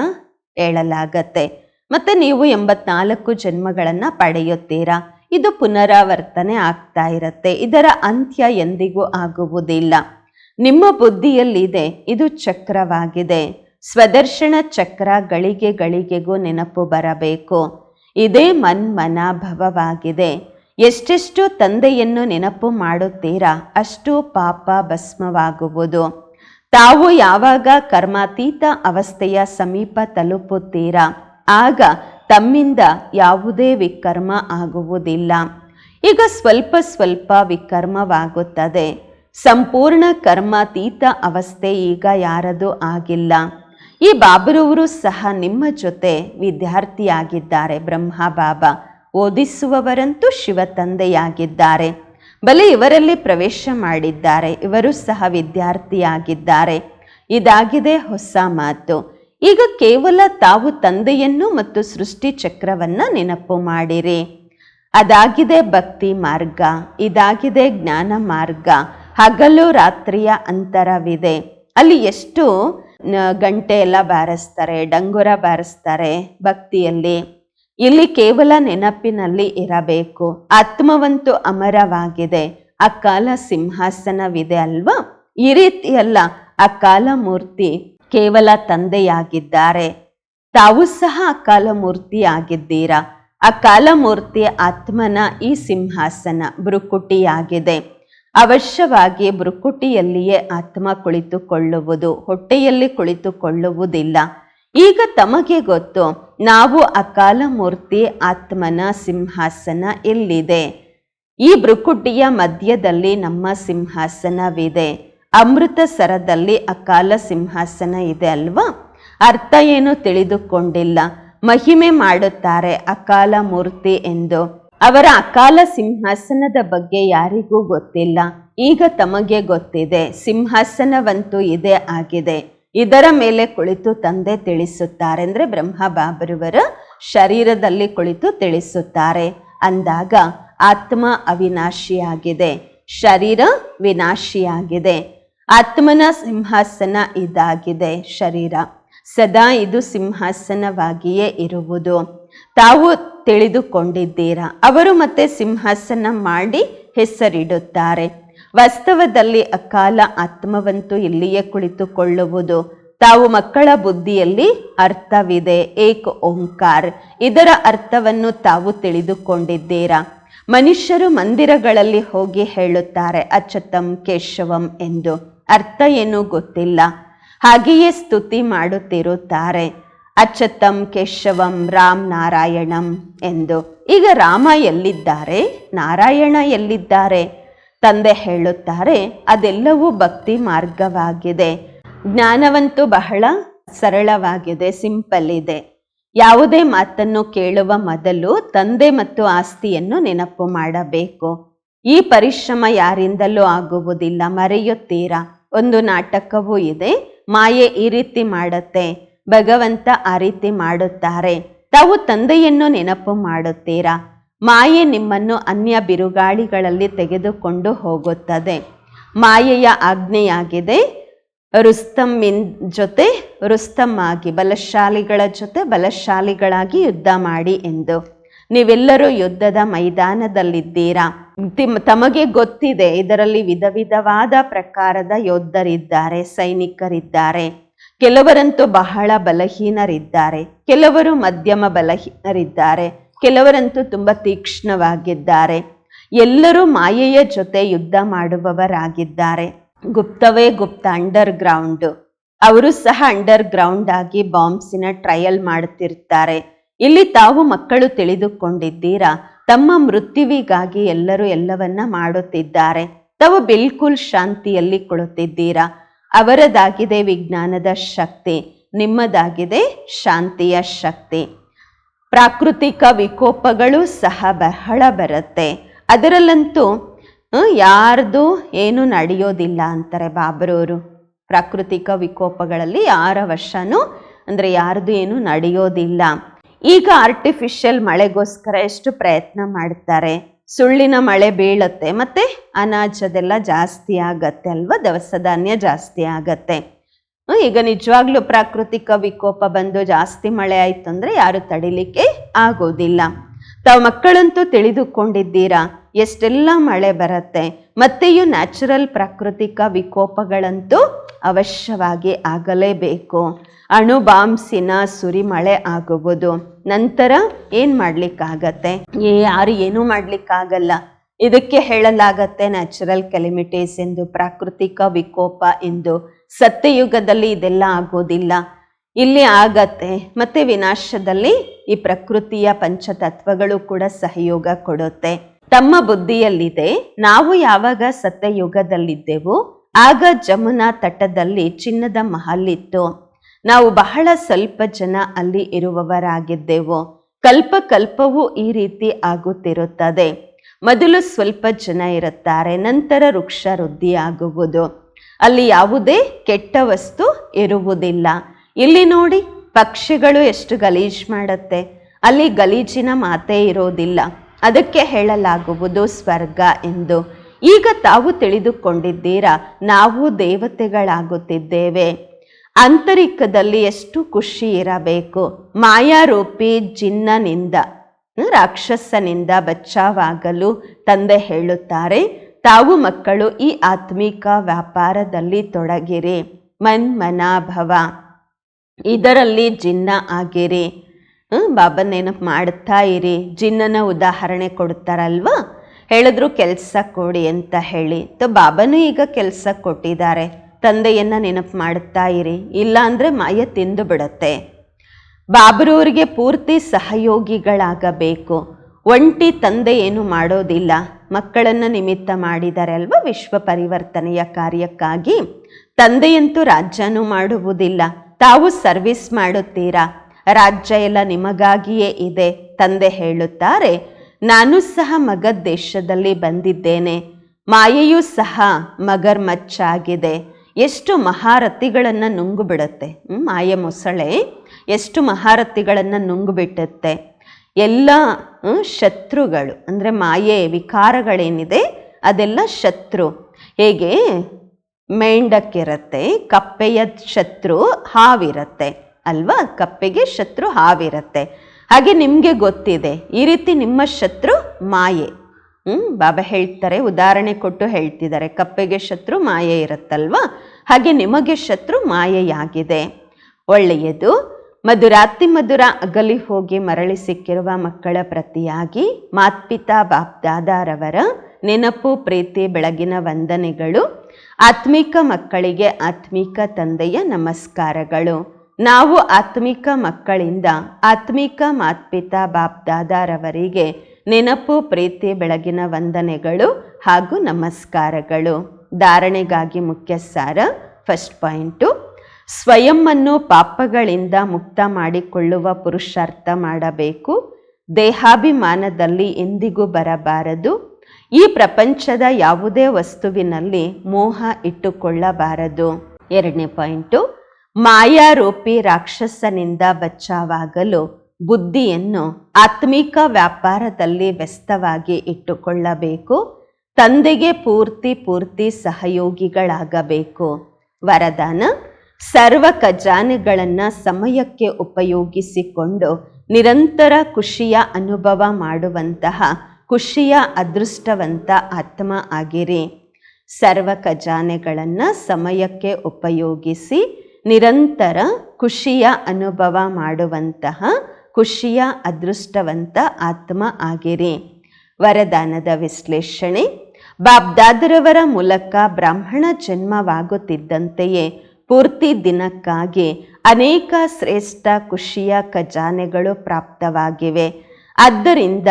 [SPEAKER 1] ಹೇಳಲಾಗತ್ತೆ. ಮತ್ತೆ ನೀವು ಎಂಬತ್ನಾಲ್ಕು ಜನ್ಮಗಳನ್ನು ಪಡೆಯುತ್ತೀರಾ? ಇದು ಪುನರಾವರ್ತನೆ ಆಗ್ತಾ ಇರತ್ತೆ. ಇದರ ಅಂತ್ಯ ಎಂದಿಗೂ ಆಗುವುದಿಲ್ಲ. ನಿಮ್ಮ ಬುದ್ಧಿಯಲ್ಲಿದೆ. ಇದು ಚಕ್ರವಾಗಿದೆ. ಸ್ವದರ್ಶನ ಚಕ್ರ ಗಳಿಗೆ ಗಳಿಗೆಗೂ ನೆನಪು ಬರಬೇಕು. ಇದೇ ಮನ್ಮನಾಭವವಾಗಿದೆ. ಎಷ್ಟೆಷ್ಟು ತಂದೆಯನ್ನು ನೆನಪು ಮಾಡುತ್ತೀರಾ, ಅಷ್ಟು ಪಾಪ ಭಸ್ಮವಾಗುವುದು. ತಾವು ಯಾವಾಗ ಕರ್ಮಾತೀತ ಅವಸ್ಥೆಯ ಸಮೀಪ ತಲುಪುತ್ತೀರಾ, ಆಗ ತಮ್ಮಿಂದ ಯಾವುದೇ ವಿಕರ್ಮ ಆಗುವುದಿಲ್ಲ. ಈಗ ಸ್ವಲ್ಪ ಸ್ವಲ್ಪ ವಿಕರ್ಮವಾಗುತ್ತದೆ. ಸಂಪೂರ್ಣ ಕರ್ಮಾತೀತ ಅವಸ್ಥೆ ಈಗ ಯಾರದು ಆಗಿಲ್ಲ. ಈ ಬಾಬರವರು ಸಹ ನಿಮ್ಮ ಜೊತೆ ವಿದ್ಯಾರ್ಥಿಯಾಗಿದ್ದಾರೆ. ಬ್ರಹ್ಮ ಬಾಬಾ ಓದಿಸುವವರಂತೂ ಶಿವ ತಂದೆಯಾಗಿದ್ದಾರೆ. ಬಲೆ ಇವರಲ್ಲಿ ಪ್ರವೇಶ ಮಾಡಿದ್ದಾರೆ. ಇವರು ಸಹ ವಿದ್ಯಾರ್ಥಿಯಾಗಿದ್ದಾರೆ. ಇದಾಗಿದೆ ಹೊಸ ಮಾತು. ಈಗ ಕೇವಲ ತಾವು ತಂದೆಯನ್ನು ಮತ್ತು ಸೃಷ್ಟಿ ಚಕ್ರವನ್ನ ನೆನಪು ಮಾಡಿರಿ. ಅದಾಗಿದೆ ಭಕ್ತಿ ಮಾರ್ಗ, ಇದಾಗಿದೆ ಜ್ಞಾನ ಮಾರ್ಗ. ಹಗಲು ರಾತ್ರಿಯ ಅಂತರವಿದೆ. ಅಲ್ಲಿ ಎಷ್ಟು ಗಂಟೆ ಎಲ್ಲ ಬಾರಿಸ್ತಾರೆ, ಡಂಗುರ ಬಾರಿಸ್ತಾರೆ ಭಕ್ತಿಯಲ್ಲಿ. ಇಲ್ಲಿ ಕೇವಲ ನೆನಪಿನಲ್ಲಿ ಇರಬೇಕು. ಆತ್ಮವಂತೂ ಅಮರವಾಗಿದೆ. ಆ ಕಾಲ ಸಿಂಹಾಸನವಿದೆ ಅಲ್ವಾ? ಈ ರೀತಿಯಲ್ಲ ಆ ಕಾಲ ಮೂರ್ತಿ ಕೇವಲ ತಂದೆಯಾಗಿದ್ದಾರೆ. ತಾವು ಸಹ ಆ ಕಾಲಮೂರ್ತಿ ಆಗಿದ್ದೀರಾ ಆ ಕಾಲಮೂರ್ತಿ ಆತ್ಮನ ಈ ಸಿಂಹಾಸನ ಭ್ರುಕುಟಿಯಾಗಿದೆ. ಅವಶ್ಯವಾಗಿ ಭ್ರುಕುಟಿಯಲ್ಲಿಯೇ ಆತ್ಮ ಕುಳಿತುಕೊಳ್ಳುವುದು, ಹೊಟ್ಟೆಯಲ್ಲಿ ಕುಳಿತುಕೊಳ್ಳುವುದಿಲ್ಲ. ಈಗ ತಮಗೆ ಗೊತ್ತು, ನಾವು ಅಕಾಲ ಮೂರ್ತಿ ಆತ್ಮನ ಸಿಂಹಾಸನ ಎಲ್ಲಿದೆ? ಈ ಭ್ರುಕುಟಿಯ ಮಧ್ಯದಲ್ಲಿ ನಮ್ಮ ಸಿಂಹಾಸನವಿದೆ. ಅಮೃತ ಸರದಲ್ಲಿ ಅಕಾಲ ಸಿಂಹಾಸನ ಇದೆ ಅಲ್ವಾ? ಅರ್ಥ ಏನು ತಿಳಿದುಕೊಂಡಿಲ್ಲ. ಮಹಿಮೆ ಮಾಡುತ್ತಾರೆ ಅಕಾಲ ಮೂರ್ತಿ ಎಂದು. ಅವರ ಅಕಾಲ ಸಿಂಹಾಸನದ ಬಗ್ಗೆ ಯಾರಿಗೂ ಗೊತ್ತಿಲ್ಲ. ಈಗ ತಮಗೆ ಗೊತ್ತಿದೆ, ಸಿಂಹಾಸನವಂತೂ ಇದೇ ಆಗಿದೆ. ಇದರ ಮೇಲೆ ಕುಳಿತು ತಂದೆ ತಿಳಿಸುತ್ತಾರೆ. ಅಂದರೆ ಬ್ರಹ್ಮ ಬಾಬರುವರ ಶರೀರದಲ್ಲಿ ಕುಳಿತು ತಿಳಿಸುತ್ತಾರೆ. ಅಂದಾಗ ಆತ್ಮ ಅವಿನಾಶಿಯಾಗಿದೆ, ಶರೀರ ವಿನಾಶಿಯಾಗಿದೆ. ಆತ್ಮನ ಸಿಂಹಾಸನ ಇದಾಗಿದೆ, ಶರೀರ. ಸದಾ ಇದು ಸಿಂಹಾಸನವಾಗಿಯೇ ಇರುವುದು. ತಾವು ತಿಳಿದುಕೊಂಡಿದ್ದೀರಾ? ಅವರು ಮತ್ತೆ ಸಿಂಹಾಸನ ಮಾಡಿ ಹೆಸರಿಡುತ್ತಾರೆ. ವಾಸ್ತವದಲ್ಲಿ ಅಕಾಲ ಆತ್ಮವಂತೂ ಇಲ್ಲಿಯೇ ಕುಳಿತುಕೊಳ್ಳುವುದು. ತಾವು ಮಕ್ಕಳ ಬುದ್ಧಿಯಲ್ಲಿ ಅರ್ಥವಿದೆ. ಏಕ್ ಓಂಕಾರ್. ಇದರ ಅರ್ಥವನ್ನು ತಾವು ತಿಳಿದುಕೊಂಡಿದ್ದೀರಾ? ಮನುಷ್ಯರು ಮಂದಿರಗಳಲ್ಲಿ ಹೋಗಿ ಹೇಳುತ್ತಾರೆ, ಅಚ್ಚತಂ ಕೇಶವಂ ಎಂದು. ಅರ್ಥ ಏನೂ ಗೊತ್ತಿಲ್ಲ. ಹಾಗೆಯೇ ಸ್ತುತಿ ಮಾಡುತ್ತಿರುತ್ತಾರೆ. ಅಚ್ಚತಂ ಕೇಶವಂ ರಾಮ್ ನಾರಾಯಣಂ ಎಂದು. ಈಗ ರಾಮ ಎಲ್ಲಿದ್ದಾರೆ? ನಾರಾಯಣ ಎಲ್ಲಿದ್ದಾರೆ? ತಂದೆ ಹೇಳುತ್ತಾರೆ, ಅದೆಲ್ಲವೂ ಭಕ್ತಿ ಮಾರ್ಗವಾಗಿದೆ. ಜ್ಞಾನವಂತೂ ಬಹಳ ಸರಳವಾಗಿದೆ, ಸಿಂಪಲ್ ಇದೆ. ಯಾವುದೇ ಮಾತನ್ನು ಕೇಳುವ ಮೊದಲು ತಂದೆ ಮತ್ತು ಆಸ್ತಿಯನ್ನು ನೆನಪು ಮಾಡಬೇಕು. ಈ ಪರಿಶ್ರಮ ಯಾರಿಂದಲೂ ಆಗುವುದಿಲ್ಲ, ಮರೆಯುತ್ತೀರಾ? ಒಂದು ನಾಟಕವೂ ಇದೆ, ಮಾಯೆ ಈ ರೀತಿ ಮಾಡತ್ತೆ. ಭಗವಂತ ಆ ರೀತಿ ಮಾಡುತ್ತಾರೆ. ತಾವು ತಂದೆಯನ್ನು ನೆನಪು ಮಾಡುತ್ತೀರಾ? ಮಾಯೆ ನಿಮ್ಮನ್ನು ಅನ್ಯ ಬಿರುಗಾಳಿಗಳಲ್ಲಿ ತೆಗೆದುಕೊಂಡು ಹೋಗುತ್ತದೆ. ಮಾಯೆಯ ಆಜ್ಞೆಯಾಗಿದೆ, ರುಸ್ತಮ್ಮಿನ್ ಜೊತೆ ರುಸ್ತಮ್ ಆಗಿ ಬಲಶಾಲಿಗಳ ಜೊತೆ ಬಲಶಾಲಿಗಳಾಗಿ ಯುದ್ಧ ಮಾಡಿ ಎಂದು. ನೀವೆಲ್ಲರೂ ಯುದ್ಧದ ಮೈದಾನದಲ್ಲಿದ್ದೀರಾ? ತಿಮ್- ತಮಗೆ ಗೊತ್ತಿದೆ, ಇದರಲ್ಲಿ ವಿಧ ವಿಧವಾದ ಪ್ರಕಾರದ ಯೋಧರಿದ್ದಾರೆ ಸೈನಿಕರಿದ್ದಾರೆ. ಕೆಲವರಂತೂ ಬಹಳ ಬಲಹೀನರಿದ್ದಾರೆ, ಕೆಲವರು ಮಧ್ಯಮ ಬಲಹೀನರಿದ್ದಾರೆ, ಕೆಲವರಂತೂ ತುಂಬ ತೀಕ್ಷ್ಣವಾಗಿದ್ದಾರೆ. ಎಲ್ಲರೂ ಮಾಯೆಯ ಜೊತೆ ಯುದ್ಧ ಮಾಡುವವರಾಗಿದ್ದಾರೆ. ಗುಪ್ತವೇ ಗುಪ್ತ ಅಂಡರ್ ಗ್ರೌಂಡ್ ಅವರು ಸಹ ಅಂಡರ್ ಗ್ರೌಂಡ್ ಆಗಿ ಬಾಂಬ್ಸಿನ ಟ್ರಯಲ್ ಮಾಡುತ್ತಿರ್ತಾರೆ. ಇಲ್ಲಿ ತಾವು ಮಕ್ಕಳು ತಿಳಿದುಕೊಂಡಿದ್ದೀರಾ? ತಮ್ಮ ಮೃತ್ಯುವಿಗಾಗಿ ಎಲ್ಲರೂ ಎಲ್ಲವನ್ನ ಮಾಡುತ್ತಿದ್ದಾರೆ. ತಾವು ಬಿಲ್ಕುಲ್ ಶಾಂತಿಯಲ್ಲಿ ಕುಳಿತಿದ್ದೀರಾ? ಅವರದಾಗಿದೆ ವಿಜ್ಞಾನದ ಶಕ್ತಿ, ನಿಮ್ಮದಾಗಿದೆ ಶಾಂತಿಯ ಶಕ್ತಿ. ಪ್ರಾಕೃತಿಕ ವಿಕೋಪಗಳು ಸಹ ಬಹಳ ಬರುತ್ತೆ. ಅದರಲ್ಲಂತೂ ಯಾರ್ದು ಏನು ನಡೆಯೋದಿಲ್ಲ ಅಂತಾರೆ ಬಾಬರವರು ಪ್ರಾಕೃತಿಕ ವಿಕೋಪಗಳಲ್ಲಿ ಯಾರ ವರ್ಷನೂ, ಅಂದರೆ ಯಾರ್ದು ಏನು ನಡೆಯೋದಿಲ್ಲ. ಈಗ ಆರ್ಟಿಫಿಷಿಯಲ್ ಮಳೆಗೋಸ್ಕರ ಎಷ್ಟು ಪ್ರಯತ್ನ ಮಾಡ್ತಾರೆ? ಸುಳ್ಳಿನ ಮಳೆ ಬೀಳುತ್ತೆ, ಮತ್ತೆ ಅನಾಜದೆಲ್ಲ ಜಾಸ್ತಿ ಆಗತ್ತೆ ಅಲ್ವಾ? ದವಸ ಧಾನ್ಯ ಜಾಸ್ತಿ ಆಗತ್ತೆ. ಈಗ ನಿಜವಾಗ್ಲೂ ಪ್ರಾಕೃತಿಕ ವಿಕೋಪ ಬಂದು ಜಾಸ್ತಿ ಮಳೆ ಆಯಿತು ಅಂದರೆ ಯಾರು ತಡಿಲಿಕ್ಕೆ ಆಗೋದಿಲ್ಲ. ತಾವು ಮಕ್ಕಳಂತೂ ತಿಳಿದುಕೊಂಡಿದ್ದೀರಾ? ಎಷ್ಟೆಲ್ಲ ಮಳೆ ಬರುತ್ತೆ? ಮತ್ತೆಯೂ ನ್ಯಾಚುರಲ್ ಪ್ರಾಕೃತಿಕ ವಿಕೋಪಗಳಂತೂ ಅವಶ್ಯವಾಗಿ ಆಗಲೇಬೇಕು. ಅಣು ಬಾಂಬ್ಸಿನ ಸುರಿಮಳೆ ಆಗುವುದು. ನಂತರ ಏನ್ ಮಾಡ್ಲಿಕ್ಕಾಗತ್ತೆ? ಯಾರು ಏನೂ ಮಾಡ್ಲಿಕ್ಕಾಗಲ್ಲ. ಇದಕ್ಕೆ ಹೇಳಲಾಗತ್ತೆ ನ್ಯಾಚುರಲ್ ಕೆಲಿಮಿಟೀಸ್ ಎಂದು, ಪ್ರಾಕೃತಿಕ ವಿಕೋಪ ಎಂದು. ಸತ್ಯಯುಗದಲ್ಲಿ ಇದೆಲ್ಲ ಆಗೋದಿಲ್ಲ ಇಲ್ಲಿ ಆಗತ್ತೆ. ಮತ್ತೆ ವಿನಾಶದಲ್ಲಿ ಈ ಪ್ರಕೃತಿಯ ಪಂಚತತ್ವಗಳು ಕೂಡ ಸಹಯೋಗ ಕೊಡುತ್ತೆ. ತಮ್ಮ ಬುದ್ಧಿಯಲ್ಲಿದೆ, ನಾವು ಯಾವಾಗ ಸತ್ಯಯುಗದಲ್ಲಿದ್ದೆವು, ಆಗ ಜಮುನಾ ತಟದಲ್ಲಿ ಚಿನ್ನದ ಮಹಲ್ಲಿತ್ತು ನಾವು ಬಹಳ ಸ್ವಲ್ಪ ಜನ ಅಲ್ಲಿ ಇರುವವರಾಗಿದ್ದೆವು. ಕಲ್ಪ ಕಲ್ಪವೂ ಈ ರೀತಿ ಆಗುತ್ತಿರುತ್ತದೆ. ಮೊದಲು ಸ್ವಲ್ಪ ಜನ ಇರುತ್ತಾರೆ, ನಂತರ ವೃಕ್ಷ ವೃದ್ಧಿಯಾಗುವುದು. ಅಲ್ಲಿ ಯಾವುದೇ ಕೆಟ್ಟ ವಸ್ತು ಇರುವುದಿಲ್ಲ. ಇಲ್ಲಿ ನೋಡಿ, ಪಕ್ಷಿಗಳು ಎಷ್ಟು ಗಲೀಜ್ ಮಾಡುತ್ತೆ. ಅಲ್ಲಿ ಗಲೀಜಿನ ಮಾತೇ ಇರೋದಿಲ್ಲ. ಅದಕ್ಕೆ ಹೇಳಲಾಗುವುದು ಸ್ವರ್ಗ ಎಂದು. ಈಗ ತಾವು ತಿಳಿದುಕೊಂಡಿದ್ದೀರಾ, ನಾವು ದೇವತೆಗಳಾಗುತ್ತಿದ್ದೇವೆ. ಆಂತರಿಕದಲ್ಲಿ ಎಷ್ಟು ಖುಷಿ ಇರಬೇಕು. ಮಾಯಾರೂಪಿ ಜಿನ್ನನಿಂದ ರಾಕ್ಷಸನಿಂದ ಬಚ್ಚಾವಾಗಲು ತಂದೆ ಹೇಳುತ್ತಾರೆ, ತಾವು ಮಕ್ಕಳು ಈ ಆತ್ಮಿಕ ವ್ಯಾಪಾರದಲ್ಲಿ ತೊಡಗಿರಿ, ಮನ್ಮನಾಭವ. ಇದರಲ್ಲಿ ಜಿನ್ನ ಆಗಿರಿ. ಬಾಬನ್ ನೆನಪು ಮಾಡ್ತಾ ಇರಿ. ಜಿನ್ನನ ಉದಾಹರಣೆ ಕೊಡ್ತಾರಲ್ವಾ? ಹೇಳಿದ್ರು ಕೆಲಸ ಕೊಡಿ ಅಂತ ಹೇಳಿ. ತೊ ಬಾಬನು ಈಗ ಕೆಲಸ ಕೊಟ್ಟಿದ್ದಾರೆ. ತಂದೆಯನ್ನು ನೆನಪು ಮಾಡ್ತಾ ಇರಿ. ಇಲ್ಲಾಂದರೆ ಮಾಯ ತಿಂದು ಬಿಡತ್ತೆ. ಬಾಬರೂರಿಗೆ ಪೂರ್ತಿ ಸಹಯೋಗಿಗಳಾಗಬೇಕು. ಒಂಟಿ ತಂದೆ ಏನು ಮಾಡೋದಿಲ್ಲ. ಮಕ್ಕಳನ್ನು ನಿಮಿತ್ತ ಮಾಡಿದ್ದಾರೆ ಅಲ್ವಾ ವಿಶ್ವ ಪರಿವರ್ತನೆಯ ಕಾರ್ಯಕ್ಕಾಗಿ? ತಂದೆಯಂತೂ ರಾಜ್ಯನೂ ಮಾಡುವುದಿಲ್ಲ. ತಾವು ಸರ್ವಿಸ್ ಮಾಡುತ್ತೀರಾ? ರಾಜ್ಯ ಎಲ್ಲ ನಿಮಗಾಗಿಯೇ ಇದೆ ತಂದೆ ಹೇಳುತ್ತಾರೆ. ನಾನು ಸಹ ಮಗದ್ ದೇಶದಲ್ಲಿ ಬಂದಿದ್ದೇನೆ. ಮಾಯೆಯೂ ಸಹ ಮಗರ್ ಮಚ್ಚಾಗಿದೆ ಎಷ್ಟು ಮಹಾರಥಿಗಳನ್ನು ನುಂಗು ಬಿಡುತ್ತೆ ಹ್ಮ್, ಮಾಯೆ ಮೊಸಳೆ? ಎಷ್ಟು ಮಹಾರಥಿಗಳನ್ನು ನುಂಗು ಬಿಟ್ಟುತ್ತೆ ಎಲ್ಲ ಶತ್ರುಗಳು ಅಂದರೆ ಮಾಯೆ ವಿಕಾರಗಳೇನಿದೆ ಅದೆಲ್ಲ ಶತ್ರು. ಹೇಗೆ? ಮೇಂಡಕ್ಕಿರತ್ತೆ ಕಪ್ಪೆಯ ಶತ್ರು ಹಾವಿರತ್ತೆ. ಅಲ್ವಾ? ಕಪ್ಪೆಗೆ ಶತ್ರು ಹಾವಿರತ್ತೆ. ಹಾಗೆ ನಿಮಗೆ ಗೊತ್ತಿದೆ, ಈ ರೀತಿ ನಿಮ್ಮ ಶತ್ರು ಮಾಯೆ. ಹ್ಞೂ ಬಾಬಾ ಹೇಳ್ತಾರೆ, ಉದಾಹರಣೆ ಕೊಟ್ಟು ಹೇಳ್ತಿದ್ದಾರೆ, ಕಪ್ಪೆಗೆ ಶತ್ರು ಮಾಯೆ ಇರುತ್ತಲ್ವಾ? ಹಾಗೆ ನಿಮಗೆ ಶತ್ರು ಮಾಯೆಯಾಗಿದೆ. ಒಳ್ಳೆಯದು, ಮಧುರಾತಿ ಮಧುರ ಅಗಲಿ ಹೋಗಿ ಮರಳಿ ಸಿಕ್ಕಿರುವ ಮಕ್ಕಳ ಪ್ರತಿಯಾಗಿ ಮಾತ್ಪಿತಾ ಬಾಪ್ದಾದಾರವರ ನೆನಪು, ಪ್ರೀತಿ, ಬೆಳಗಿನ ವಂದನೆಗಳು, ಆತ್ಮಿಕ ಮಕ್ಕಳಿಗೆ ಆತ್ಮಿಕ ತಂದೆಯ ನಮಸ್ಕಾರಗಳು. ನಾವು ಆತ್ಮಿಕ ಮಕ್ಕಳಿಂದ ಆತ್ಮಿಕ ಮಾತ್ಪಿತಾ ಬಾಪ್ದಾದಾರವರಿಗೆ ನೆನಪು, ಪ್ರೀತಿ, ಬೆಳಗಿನ ವಂದನೆಗಳು ಹಾಗೂ ನಮಸ್ಕಾರಗಳು. ಧಾರಣೆಗಾಗಿ ಮುಖ್ಯ ಸಾರ ಫಸ್ಟ್ ಪಾಯಿಂಟು ಸ್ವಯಂವನ್ನು ಪಾಪಗಳಿಂದ ಮುಕ್ತ ಮಾಡಿಕೊಳ್ಳುವ ಪುರುಷಾರ್ಥ ಮಾಡಬೇಕು. ದೇಹಾಭಿಮಾನದಲ್ಲಿ ಎಂದಿಗೂ ಬರಬಾರದು. ಈ ಪ್ರಪಂಚದ ಯಾವುದೇ ವಸ್ತುವಿನಲ್ಲಿ ಮೋಹ ಇಟ್ಟುಕೊಳ್ಳಬಾರದು. ಎರಡನೇ ಪಾಯಿಂಟು ಮಾಯಾರೂಪಿ ರಾಕ್ಷಸನಿಂದ ಬಚ್ಚಾವಾಗಲು ಬುದ್ಧಿಯನ್ನು ಆತ್ಮಿಕ ವ್ಯಾಪಾರದಲ್ಲಿ ವ್ಯಸ್ತವಾಗಿ ಇಟ್ಟುಕೊಳ್ಳಬೇಕು, ತಂದೆಗೆ ಪೂರ್ತಿ ಪೂರ್ತಿ ಸಹಯೋಗಿಗಳಾಗಬೇಕು. ವರದಾನ, ಸರ್ವ ಖಜಾನೆಗಳನ್ನು ಸಮಯಕ್ಕೆ ಉಪಯೋಗಿಸಿಕೊಂಡು ನಿರಂತರ ಖುಷಿಯ ಅನುಭವ ಮಾಡುವಂತಹ ಖುಷಿಯ ಅದೃಷ್ಟವಂತ ಆತ್ಮ ಆಗಿರಿ. ಸರ್ವ ಖಜಾನೆಗಳನ್ನು ಸಮಯಕ್ಕೆ ಉಪಯೋಗಿಸಿ ನಿರಂತರ ಖುಷಿಯ ಅನುಭವ ಮಾಡುವಂತಹ, ಖುಷಿಯ ಅದೃಷ್ಟವಂತ ಆತ್ಮ ಆಗಿರಿ. ವರದಾನದ ವಿಶ್ಲೇಷಣೆ, ಬಾಬ್ದಾದರವರ ಮೂಲಕ ಬ್ರಾಹ್ಮಣ ಜನ್ಮವಾಗುತ್ತಿದ್ದಂತೆಯೇ ಪೂರ್ತಿ ದಿನಕ್ಕಾಗಿ ಅನೇಕ ಶ್ರೇಷ್ಠ ಖುಷಿಯ ಖಜಾನೆಗಳು ಪ್ರಾಪ್ತವಾಗಿವೆ. ಆದ್ದರಿಂದ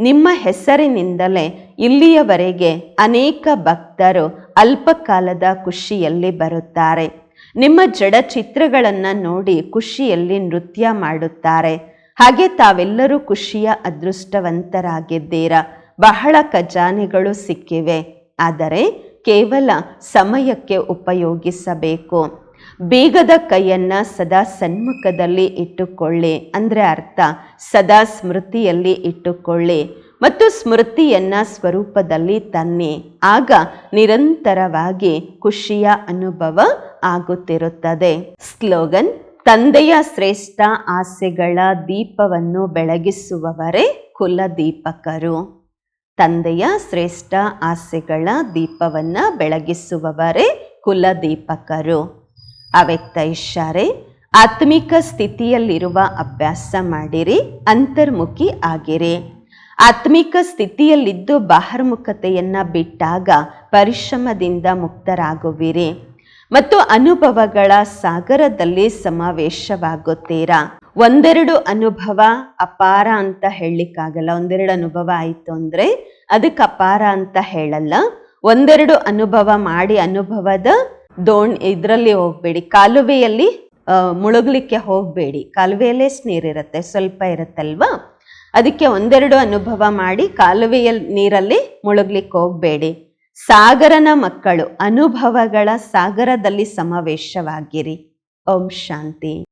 [SPEAKER 1] ನಿಮ್ಮ ಹೆಸರಿನಿಂದಲೇ ಇಲ್ಲಿಯವರೆಗೆ ಅನೇಕ ಭಕ್ತರು ಅಲ್ಪಕಾಲದ ಖುಷಿಯಲ್ಲಿ ಬರುತ್ತಾರೆ. ನಿಮ್ಮ ಜಡ ಚಿತ್ರಗಳನ್ನು ನೋಡಿ ಖುಷಿಯಲ್ಲಿ ನೃತ್ಯ ಮಾಡುತ್ತಾರೆ. ಹಾಗೆ ತಾವೆಲ್ಲರೂ ಖುಷಿಯ ಅದೃಷ್ಟವಂತರಾಗಿದ್ದೀರಾ. ಬಹಳ ಖಜಾನೆಗಳು ಸಿಕ್ಕಿವೆ. ಆದರೆ ಕೇವಲ ಸಮಯಕ್ಕೆ ಉಪಯೋಗಿಸಬೇಕು. ಬೀಗದ ಕೈಯನ್ನು ಸದಾ ಸನ್ಮುಖದಲ್ಲಿ ಇಟ್ಟುಕೊಳ್ಳಿ ಅಂದರೆ ಅರ್ಥ. ಸದಾ ಸ್ಮೃತಿಯಲ್ಲಿ ಇಟ್ಟುಕೊಳ್ಳಿ ಮತ್ತು ಸ್ಮೃತಿಯನ್ನ ಸ್ವರೂಪದಲ್ಲಿ ತನ್ನಿ. ಆಗ ನಿರಂತರವಾಗಿ ಖುಷಿಯ ಅನುಭವ ಆಗುತ್ತಿರುತ್ತದೆ. ಸ್ಲೋಗನ್, ತಂದೆಯ ಶ್ರೇಷ್ಠ ಆಸೆಗಳ ದೀಪವನ್ನು ಬೆಳಗಿಸುವವರೇ ಕುಲದೀಪಕರು. ತಂದೆಯ ಶ್ರೇಷ್ಠ ಆಸೆಗಳ ದೀಪವನ್ನು ಬೆಳಗಿಸುವವರೇ ಕುಲದೀಪಕರು. ಅವ್ಯಕ್ತ ಇಶಾರೆ ಆತ್ಮಿಕ ಸ್ಥಿತಿಯಲ್ಲಿರುವ ಅಭ್ಯಾಸ ಮಾಡಿರಿ, ಅಂತರ್ಮುಖಿ ಆಗಿರಿ. ಆತ್ಮಿಕ ಸ್ಥಿತಿಯಲ್ಲಿದ್ದು ಬಾಹರ್ಮುಖತೆಯನ್ನು ಬಿಟ್ಟಾಗ ಪರಿಶ್ರಮದಿಂದ ಮುಕ್ತರಾಗುವಿರಿ. ಮತ್ತು ಅನುಭವಗಳ ಸಾಗರದಲ್ಲಿ ಸಮಾವೇಶವಾಗುತ್ತೀರಾ? ಒಂದೆರಡು ಅನುಭವ ಅಪಾರ ಅಂತ ಹೇಳಲಿಕ್ಕಾಗಲ್ಲ. ಒಂದೆರಡು ಅನುಭವ ಆಯಿತು ಅಂದರೆ ಅದಕ್ಕೆ ಅಪಾರ ಅಂತ ಹೇಳಲ್ಲ. ಒಂದೆರಡು ಅನುಭವ ಮಾಡಿ ಅನುಭವದ ದೋಣ್ ಇದರಲ್ಲಿ ಹೋಗಬೇಡಿ. ಕಾಲುವೆಯಲ್ಲಿ ಮುಳುಗಲಿಕ್ಕೆ ಹೋಗಬೇಡಿ. ಕಾಲುವೆಯಲ್ಲೇ ನೀರಿರುತ್ತೆ ಸ್ವಲ್ಪ ಇರುತ್ತಲ್ವಾ? ಅದಕ್ಕೆ ಒಂದೆರಡು ಅನುಭವ ಮಾಡಿ ಕಾಲುವೆಯ ನೀರಲ್ಲಿ ಮುಳುಗ್ಲಿಕ್ಕೆ ಹೋಗಬೇಡಿ. ಸಾಗರನ ಮಕ್ಕಳು ಅನುಭವಗಳ ಸಾಗರದಲ್ಲಿ ಸಮಾವೇಶವಾಗಿರಿ. ಓಂ ಶಾಂತಿ.